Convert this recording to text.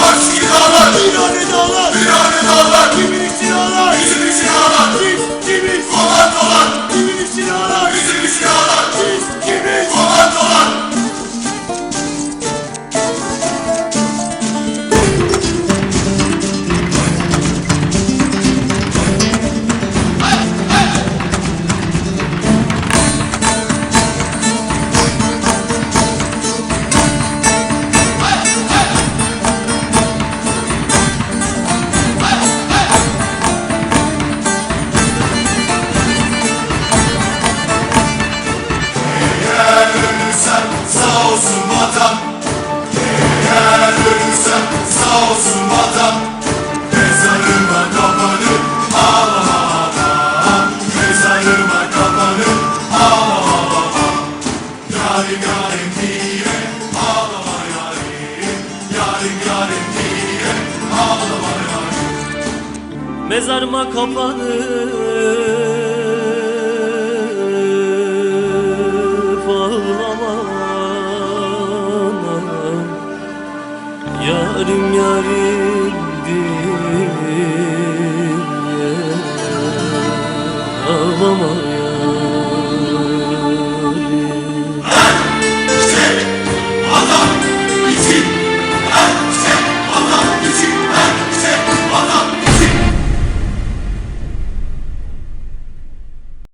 dağlar, bir dağlar, bir dağlar, bir dağlar, bir dağlar, bir dağlar, Mezarıma kapanıp ağlamam Yarim yarim diye ağlamam